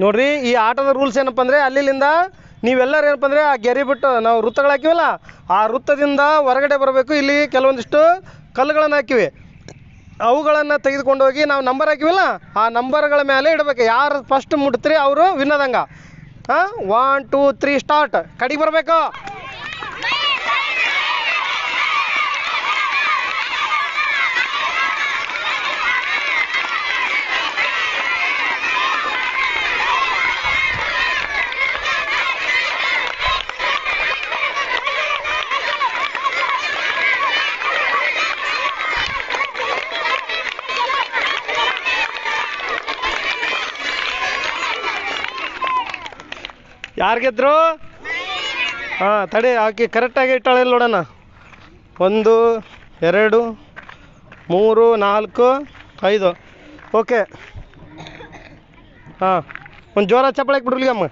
ನೋಡ್ರಿ, ಈ ಆಟದ ರೂಲ್ಸ್ ಏನಪ್ಪ ಅಂದರೆ ಅಲ್ಲಿಂದ ನೀವೆಲ್ಲರೂ ಏನಪ್ಪ ಅಂದರೆ ಆ ಗೆರೆ ಬಿಟ್ಟು ನಾವು ವೃತ್ತಗಳು ಹಾಕಿವಲ್ಲ, ಆ ವೃತ್ತದಿಂದ ಹೊರಗಡೆ ಬರಬೇಕು. ಇಲ್ಲಿ ಕೆಲವೊಂದಿಷ್ಟು ಕಲ್ಲುಗಳನ್ನು ಹಾಕಿವಿ. ಅವುಗಳನ್ನು ತೆಗೆದುಕೊಂಡು ಹೋಗಿ ನಾವು ನಂಬರ್ ಹಾಕಿವಲ್ಲ, ಆ ನಂಬರ್ಗಳ ಮೇಲೆ ಇಡಬೇಕು. ಯಾರು ಫಸ್ಟ್ ಮುಟ್ತೀರಿ, ಅವರು ವಿನ್ನದಂಗ ಹಾಂ ಒನ್ ಟೂ ತ್ರೀ ಸ್ಟಾರ್ಟ್ ಕಡಿಗೆ ಬರಬೇಕು. ಯಾರು ಗೆದ್ರು? ಹಾಂ, ತಡಿ, ಆಕೆ ಕರೆಕ್ಟಾಗಿ ಇಟ್ಟಾಳೆ ನೋಡೋಣ ಒಂದು, ಎರಡು, ಮೂರು, ನಾಲ್ಕು, ಐದು. ಓಕೆ ಹಾಂ, ಒಂದು ಜೋರ ಚಪ್ಪಳಕ್ಕೆ ಬಿಡ್ಲಿ ಅಮ್ಮ.